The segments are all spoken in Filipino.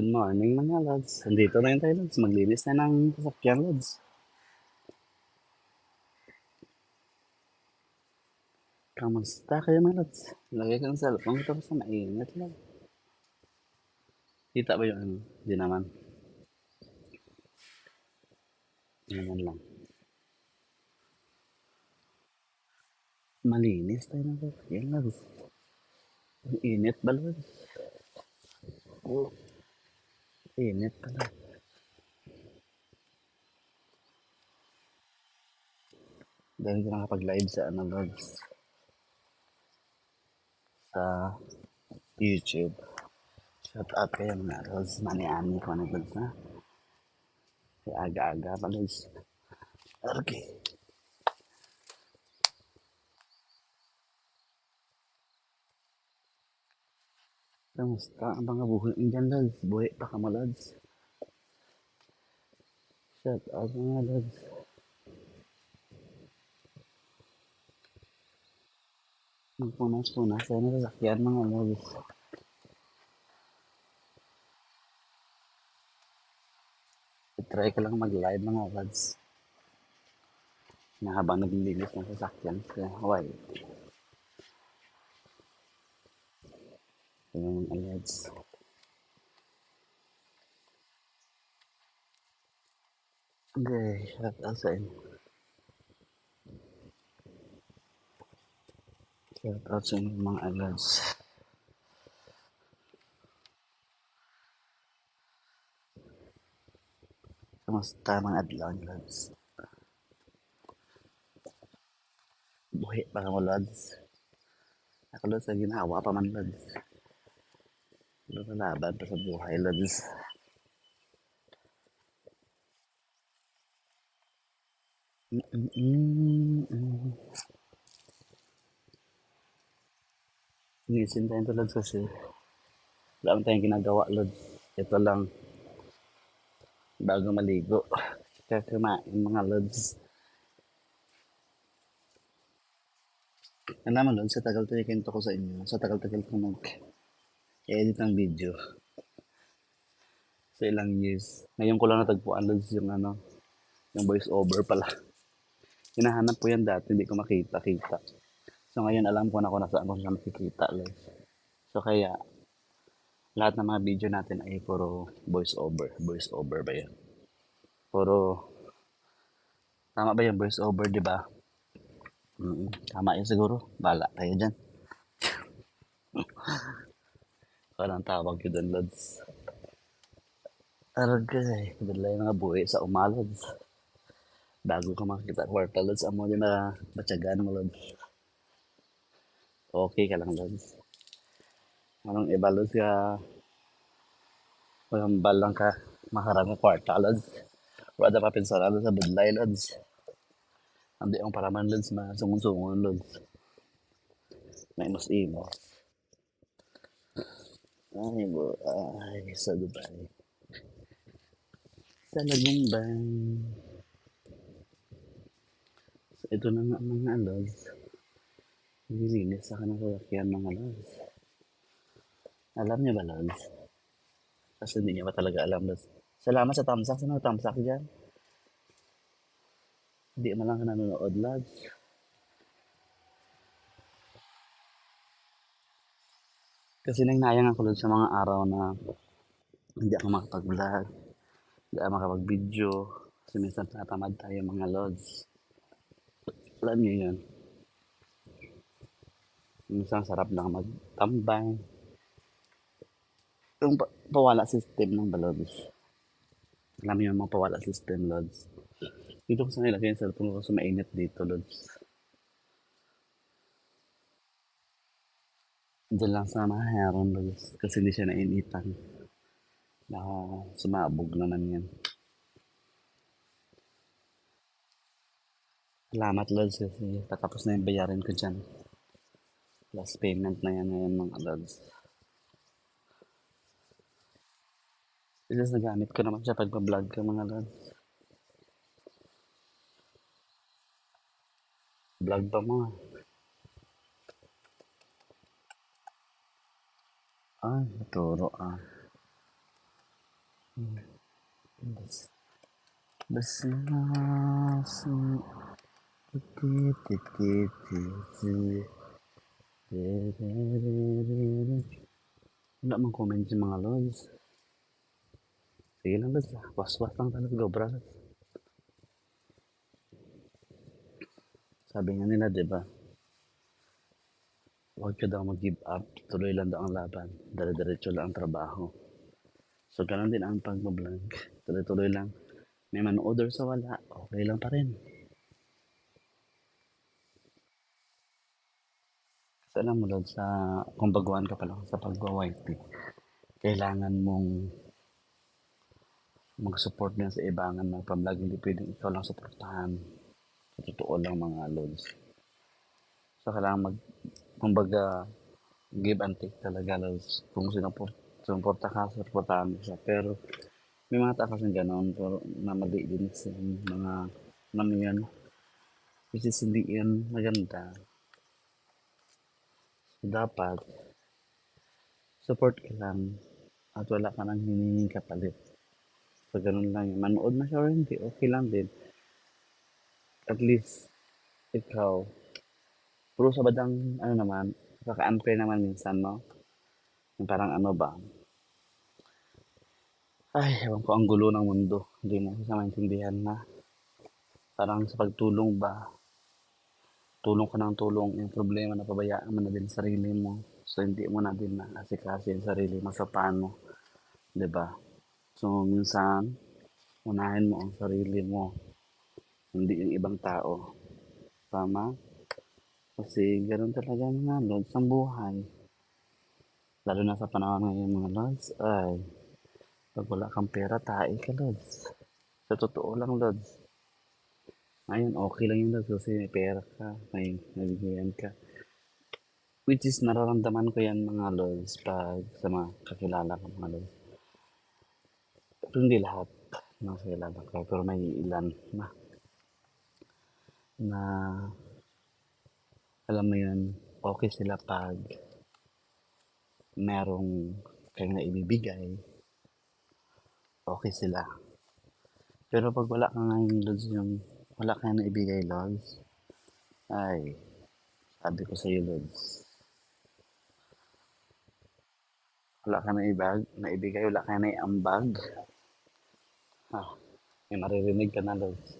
Good morning mga lods. Andito na yun tayo lods. Maglinis na ng sasakyan lods. Kamusta kayo mga lods? Lagay ko ng cellphone ko na mainit lang. Kita ba yung ano? Hindi naman. Naman lang. Malinis tayo ng sasakyan lods. Ang init ba lods? Oh, init pala. Dahil ko nakapag-live sa ano lods. Sa YouTube. Shout out kayo mga lods. Mani-ani ko na lods na. Aga-aga pa lods. Okay. Kamusta ang mga buhay ng dyan, lads? Buhay pa ka lads? Shout out mga lads. Magpunas-punas tayo na sasakyan mga lads. Try ko lang mag-live mga lads. Na habang naglilinis ng sasakyan. Why? Mga lads. Okay, sa inyo. Shout out sa inyo mga lads. Kamusta mga adlaw lads? Buhay pa ka mo lads. Ako lads ginawa pa man lads. Lumalaban pa sa buhay. Mm-mm-mm. Gising tayo to lads kasi wala man tayong ginagawa lads. Ito lang bago maligo. Kaya kumain mga lads. Alam mo lads, sa tagal-tagal ko sa inyo. Sa tagal-tagal ko nag edit ng video. Sa ilang years. Ngayon ko lang natagpuan lads yung ano, yung voice over pala. Hinahanap ko yan dati, hindi ko makita-kita. So ngayon alam ko na kung nasaan ko siya makikita lads. So kaya, lahat ng mga video natin ay puro voice over. Voice over ba yan? Puro, tama ba yung voice over, di ba? Mm, tama yun siguro. Bala kayo dyan. Parang tawag yun doon, lads. Aragay, dalay mga buhay sa umalads. Bago ka makakita kwarta, lads. Amo din na batyagan mo, lads. Okay ka lang, lads. Anong iba, lads, ka walang balang ka maharang ka kwarta, lads. Wala pa pinsaran sa budlay, lads. Hindi ang paraman, lads, masungon-sungon, lads. May mas imo. Ay, bo, ay, sa Dubai. Sa Lagumbay. So, ito na nga mga lads. Nilinis sa kanang sasakyan mga lads. Alam niyo ba lads? Kasi hindi niya pa talaga alam lads. Salamat sa tamsak. Sino tamsak dyan? Hindi mo lang nanonood lads. Kasi nangnayang ako lads sa mga araw na hindi ako makapag-vlog. Hindi ako makapag-video. Kasi minsan natamad tayo mga lods. Alam niyo yun. Minsan sarap lang magtambay. Yung pa- pawala system ng balods. Alam niyo yung mga pawala system, lods. Dito ko sa nilagay yung cellphone ko sa mainit dito, lods. Diyan lang sa mga heron, lods. Kasi hindi siya nainitan. Baka sumabog naman yan. Salamat, lods, kasi tatapos na yung bayarin ko dyan. Last payment na yan ngayon, mga lods. Kasi nagamit ko naman siya pag vlog ko, mga lods. Vlog pa mo, ah. Ay, naturo, ah. Bas Basa Wala mang comment yung mga lods. Sige lang lods ah. Was-was lang talaga go bro. Sabi nga nila, di ba? Huwag ka daw mag-give up. Tuloy lang daw ang laban. Dire-diretso lang ang trabaho. So, ganun din ang pag-vlog. Tuloy-tuloy lang. May manood or sa wala. Okay lang pa rin. Kasi alam mo, Lord, sa, kung baguhan ka pa lang sa pagwa-YT, kailangan mong mag-support din sa ibangan ng pamlag. Hindi pwedeng ikaw lang supportahan. Sa totoo lang mga lods. So, kailangan mag, kumbaga, give and take talaga lods. Kung sinuport, sumuporta ka, supportahan mo siya. Pero, may mga tao kasi gano'n, pero na mali din sa mga, ano which is hindi yan maganda. So, dapat, support ka lang at wala ka nang hinihing kapalit. So, ganun lang. Manood na siya or hindi, okay lang din. At least, ikaw, puro sa badang, ano naman, kaka-unfair naman minsan, no? Yung parang ano ba, ay, ewan ko, ang gulo ng mundo. Hindi mo siya maintindihan na. Parang sa pagtulong ba, tulong ka ng tulong, yung problema na pabayaan mo na din sarili mo. So, hindi mo na din na asikasi yung sarili mo sa paano. ba diba? So, minsan, unahin mo ang sarili mo. Hindi yung ibang tao. Tama? Kasi ganoon talaga mga lods ang buhay. Lalo na sa panahon ngayon mga lods, ay, pag wala kang pera, tae ka, Lods. Sa totoo lang, Lods. Ngayon, okay lang yung Lods kasi may pera ka, may nabigyan ka. Which is, nararamdaman ko yan mga Lods pag sa mga kakilala ko mga Lods. Pero hindi lahat ng kakilala ko, pero may ilan na na alam mo yun, okay sila pag merong kayong naibibigay, okay sila. Pero pag wala ka ngayon lods yung wala ka na ibigay lods, ay, sabi ko sa iyo lods, wala ka na ibag, na ibigay, wala ka na iambag, ha, may maririnig ka na lods.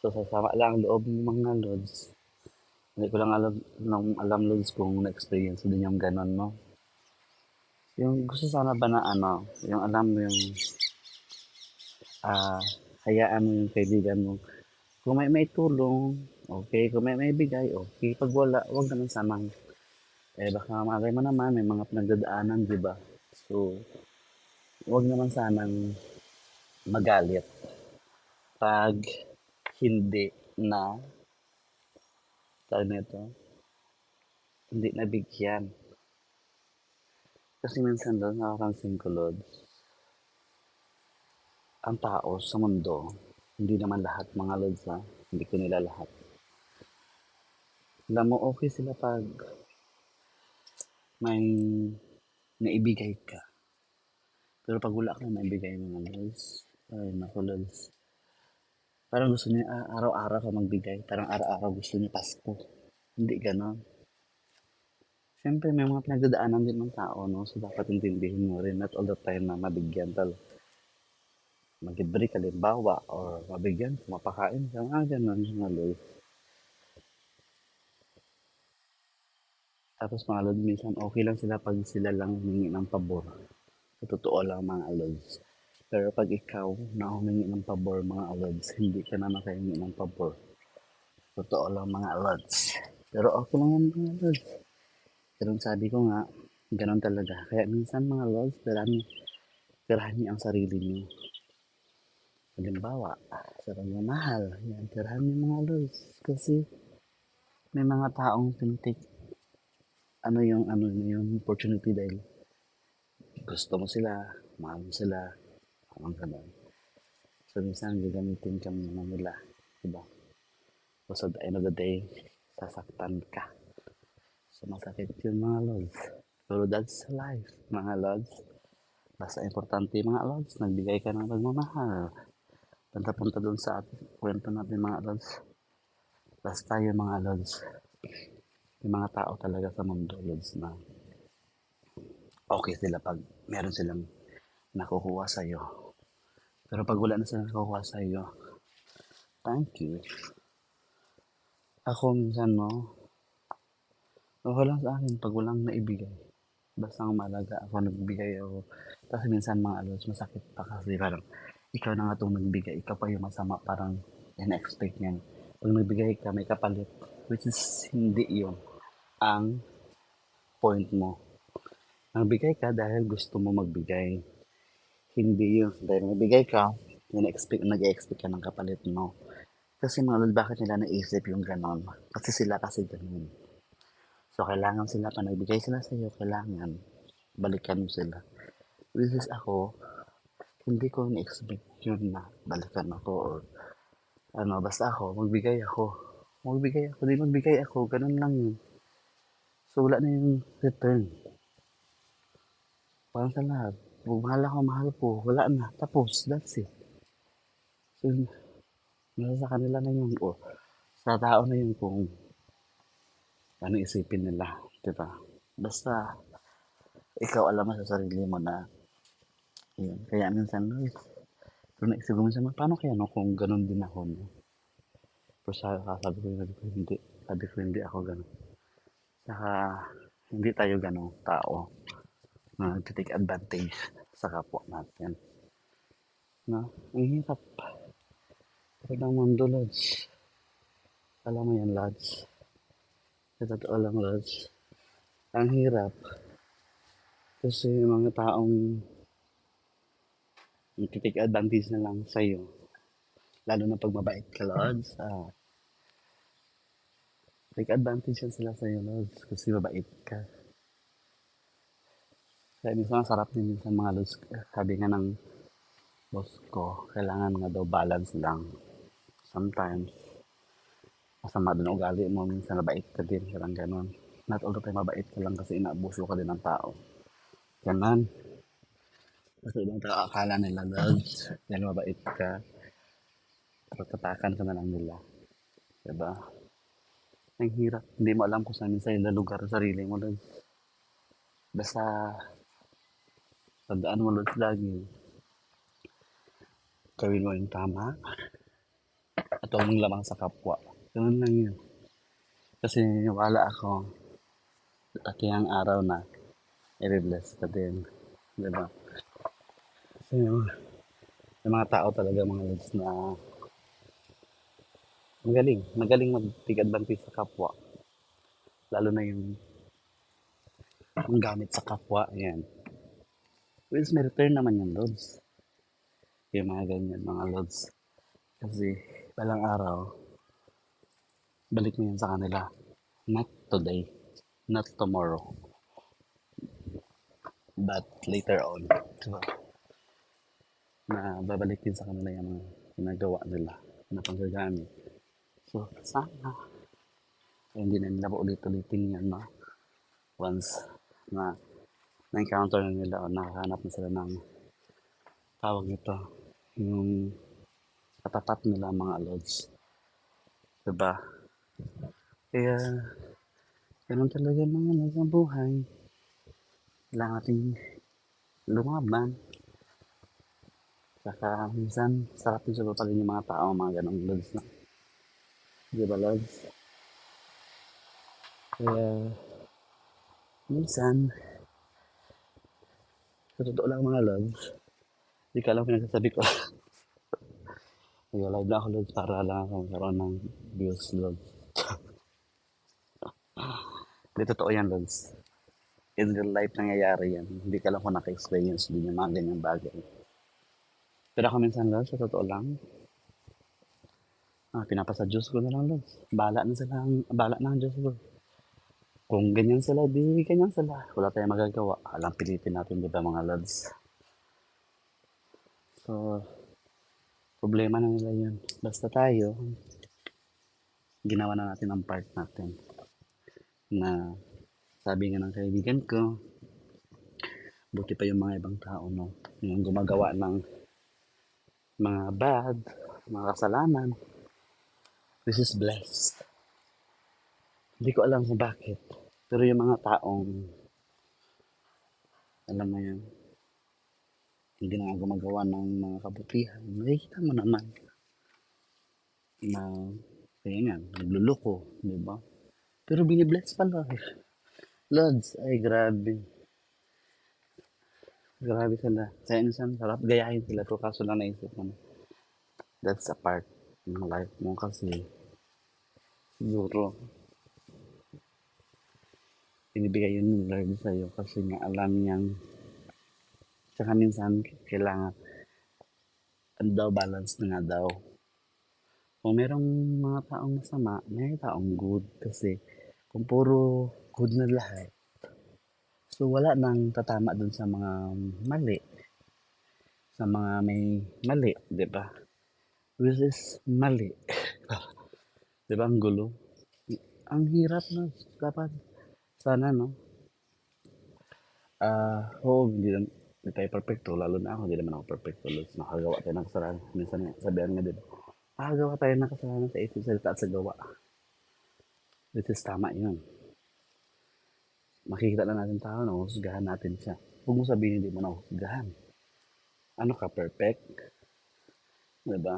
So, sasama lang loob ng mga lods. Hindi ko lang alam, nung alam lods kung na-experience din yung ganon, no? Yung gusto sana ba na ano, yung alam mo yung ah, hayaan mo yung kaibigan mo. Kung may may tulong, okay. Kung may may bigay, okay. Pag wala, wag naman sanang, eh baka malay mo naman, may mga pinagdadaanan, di ba? So, wag naman sanang magalit pag hindi na tawag nito hindi nabigyan kasi minsan doon nakakansin ko Lods ang tao sa mundo, hindi naman lahat mga lods ha, hindi ko nila lahat. Alam mo, okay sila pag may naibigay ka. Pero pag wala ka na naibigay mga lods, ay naku lods. Parang gusto niya ah, araw-araw ka magbigay. Parang araw-araw gusto niya Pasko. Hindi ganon. Siyempre, may mga pinagdadaanan din ng tao, no? So, dapat intindihin mo rin. Not all the time na mabigyan tal mag-break halimbawa or mabigyan, mapakain ka, mga ganun mga lord. Tapos mga lord, minsan okay lang sila pag sila lang humingi ng pabor. Sa totoo lang mga lords. Pero pag ikaw na humingi ng pabor mga lords, hindi ka na makahingi ng pabor. Totoo lang mga lords. Pero okay lang yan mga lords. Pero sabi ko nga, ganun talaga. Kaya minsan mga lords, tirahan, tirahan niyo ang sarili niyo Halimbawa, sa pagmamahal, yan, tirahan yung mga lods. Kasi, may mga taong tinitik, ano yung, ano yung opportunity dahil gusto mo sila, mahal mo sila, ang ganun. So, minsan, gagamitin ka muna nila. Diba? So, so, the end of the day, sasaktan ka. So, masakit yung mga lods. Pero that's life, mga lods. Basta importante mga lods, nagbigay ka ng pagmamahal. Punta-punta doon sa ating kwento natin mga lods. Basta yung mga lods, yung mga tao talaga sa mundo lods na okay sila pag meron silang nakukuha sa'yo. Pero pag wala na silang nakukuha sa'yo, thank you. Ako minsan no, okay lang sa akin pag walang naibigay. Basta ang malaga ako nagbigay ako. Kasi minsan mga alos, masakit pa kasi parang ikaw na nga itong nagbigay, ikaw pa yung masama, parang in-expect niyan. Pag nagbigay ka, may kapalit, which is hindi yun ang point mo. Nagbigay ka dahil gusto mo magbigay. Hindi yun. Dahil nagbigay ka, in-expect, nag-expect ka ng kapalit mo. Kasi mga lol, bakit nila naisip yung ganon? Kasi sila kasi ganun. So, kailangan sila, pa nagbigay sila sa iyo, kailangan balikan mo sila. Which is ako, hindi ko na-expect yun na balikan ako or ano, basta ako, magbigay ako. Magbigay ako, di magbigay ako, ganun lang yun. So, wala na yung return. Parang sa lahat, kung mahal ako, mahal ko, wala na. Tapos, that's it. So, nasa sa kanila na yun, o sa tao na yun kung ano isipin nila, di ba? Basta, ikaw alam mo sa sarili mo na, yun. Kaya minsan, pero naisip ko minsan, paano kaya no, kung ganun din ako, no? Pero sa, sabi ko, sabi ko, hindi. Sabi ko, hindi ako ganun. Saka, hindi tayo ganong tao na nagtitake advantage sa kapwa natin. No? Ang hirap. Pero ng mundo, Lods. Alam mo yan, Lods. Sa totoo lang, Lods. Ang hirap. Kasi mga taong nagtitake advantage na lang sa'yo. Lalo na pag mabait ka, Lods. Ah, take advantage yan sila sa'yo, Lods. Kasi mabait ka. Kaya minsan, sarap din minsan mga Lods. Sabi nga ng boss ko, kailangan nga daw balance lang. Sometimes, masama din ugali mo, minsan mabait ka din, parang ganon. Not all the time mabait ka lang kasi inaabuso ka din ng tao. Ganon. Kasi ibang tao akala nila, Lods, dahil mabait ka, tatapakan ka na lang nila. Diba? Ang hirap. Hindi mo alam kung saan minsan yung lugar sa sarili mo, Lods. Basta, tandaan mo, Lods, lagi. Gawin mo yung tama. At huwag lamang sa kapwa. Ganun lang yun. Kasi wala ako at yung araw na i-bless ka din. Diba? Kasi yung, mga tao talaga mga lods na magaling. Magaling mag-take advantage sa kapwa. Lalo na yung ang gamit sa kapwa. Yan. May return naman yung lods. Yung mga ganyan mga lods. Kasi balang araw, balik mo yan sa kanila. Not today, not tomorrow, but later on. Diba? Na babalik din sa kanila yung mga ginagawa nila na panggagamit. So, sana eh, hindi na nila ulit-ulitin yan, no? Once na na-encounter na nila o nakahanap na sila ng tawag nito, yung katapat nila mga lods. Diba? Kaya, ganun talaga mga ang buhay. Kailangan natin lumaban. Saka minsan, sarap din sa papalin yung mga tao, mga ganong lods na. Diba lods? Kaya, minsan, sa totoo lang mga lods, hindi ka lang pinagsasabi ko. Nag-live na ako lods para lang ako magkaroon ng views lods. Hindi totoo yan lods. In real life nangyayari yan. Hindi ka lang ko naka-experience din yung mga ganyang bagay. Pero ako minsan lods, sa totoo lang, ah, pinapasa Diyos ko na lang lods. Bala na sila, bala na ang Diyos ko. Kung ganyan sila, di ganyan sila. Wala tayong magagawa. Alam pilitin natin, di ba mga lods? So, problema na nila yun. Basta tayo, ginawa na natin ang part natin. Na, sabi nga ng kaibigan ko, Buti pa yung mga ibang tao, no? Yung gumagawa ng mga bad, mga kasalanan. This is blessed. Hindi ko alam kung bakit. Pero yung mga taong, alam mo yun, hindi na gumagawa ng mga kabutihan. Nakikita mo naman na, kaya nga, nagluloko, di ba? Pero binibless pala. Lods, ay grabe. Grabe sila. Kaya minsan, sarap gayahin sila. Pero kaso lang naisip ko that's a part ng life mo kasi siguro binibigay yun ng Lord sa'yo kasi nga alam niyang tsaka minsan kailangan ano daw balance na nga daw. Kung merong mga taong masama may taong good kasi kung puro good na lahat so wala nang tatama dun sa mga mali sa mga may mali di ba? Which is mali. Di ba ang gulo? Ang hirap na dapat sana no? Ah oo hindi lang hindi tayo perfecto lalo na ako hindi naman ako perfecto. Lord. nakagawa tayo ng kasalanan. Minsan sabihan nga diba nakagawa tayo ng kasalanan sa isip salita at sa gawa. Which is tama yun. Makikita na natin tao na husgahan natin siya. Huwag mo sabihin hindi mo na husgahan ano ka perfect? Diba?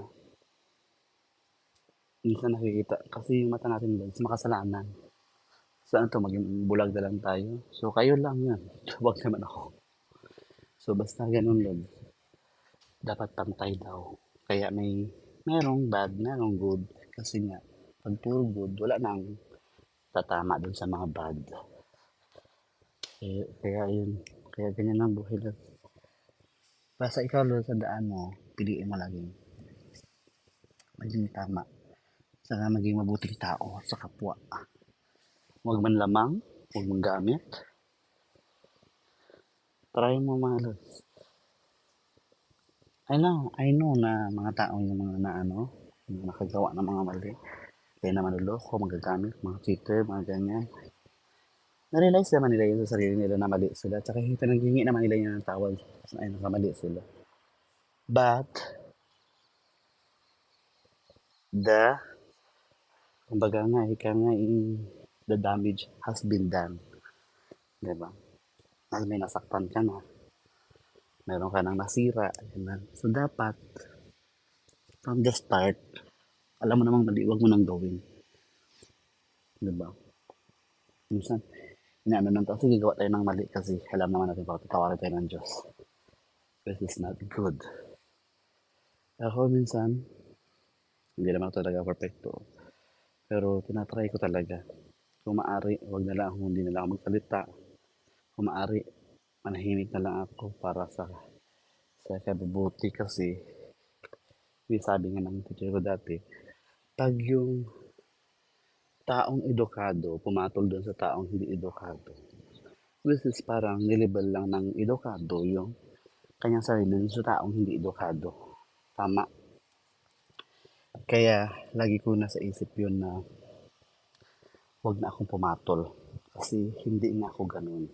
Minsan nakikita kasi yung mata natin Lord, sa makasalanan saan to maging bulag na lang tayo. So kayo lang yan. Huwag naman ako. So basta ganun Lord. Dapat pantay daw. Kaya may merong bad merong good. Kasi nga pag puro good wala nang tatama dun sa mga bad. Kaya, kaya yun. Kaya ganyan ang buhay Lord. Basta ikaw Lord sa daan mo piliin mo laging maging tama. Saka maging mabuting tao sa kapwa Huwag man lamang, huwag mong gamit. Try mo mga lods. I know, I know na mga tao yung mga na ano, yung nakagawa ng mga mali. Kaya naman luloko, magagamit, mga cheater, mga ganyan. Na-realize naman nila yun sa sarili nila na mali sila. Tsaka pinaghingi naman nila yun ng tawag ay nakamali sila. But, the, kumbaga nga, ika nga, i- the damage has been done. Diba? Dahil may nasaktan ka na. Meron ka nang nasira. Ganun. So, dapat, from the start, alam mo namang mali, huwag mo nang gawin. Diba? Minsan, inaano nang tao, sige, gawa tayo ng mali kasi alam naman natin baka tatawarin tayo ng Diyos. This is not good. Ako minsan, hindi naman ako talaga perfecto. Pero tinatry ko talaga. Kung maaari, huwag na lang, hindi na lang ako magsalita. Kung maaari, manahimik na lang ako para sa sa kabubuti kasi may sabi nga ng teacher ko dati, pag yung taong edukado, pumatol doon sa taong hindi edukado, which is parang nilibel lang ng edukado yung kanyang sarili sa taong hindi edukado. Tama. Kaya, lagi ko nasa isip yun na huwag na akong pumatol. Kasi hindi nga ako ganun.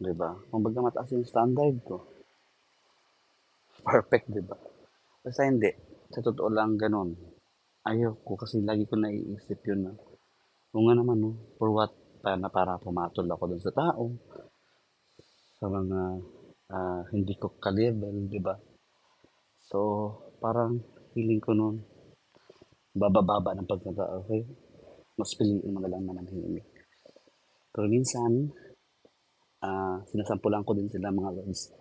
Diba? Kung baga mataas yung standard ko. Perfect, diba? Basta hindi. Sa totoo lang ganun. Ayoko kasi lagi ko naiisip yun na kung nga naman, no, for what pa na para pumatol ako dun sa tao sa mga ah, hindi ko ka-level, di ba? So, parang feeling ko nun, babababa ng pagkatao. Okay? Mas piliin mo na lang na manahimik. Pero minsan, ah sinasampulan ko din sila mga lods.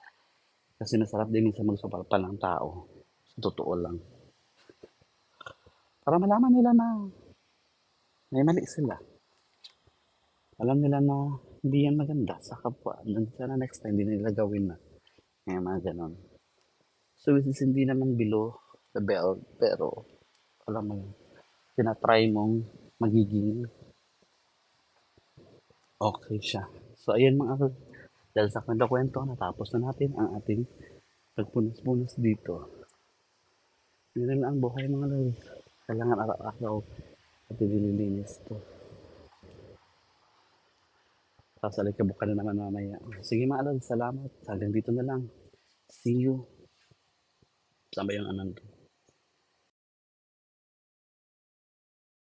Kasi masarap din minsan magsampal ng tao. Sa totoo lang. Para malaman nila na may mali sila. Alam nila na hindi yan maganda sa kapwa. Then sana next time, hindi nila gawin na. Kaya mga ganon. So, which is hindi naman below the belt, pero alam mo yun, tinatry mong magiging okay siya. So, ayan mga kag- dahil sa kwento-kwento, natapos na natin ang ating pagpunas-punas dito. Lang ang buhay mga lods. Kailangan araw-araw at nililinis to. Tapos alikabok ka na naman mamaya. Sige mga lods, salamat. Hanggang dito na lang. See you. Saan ba yung anan ko?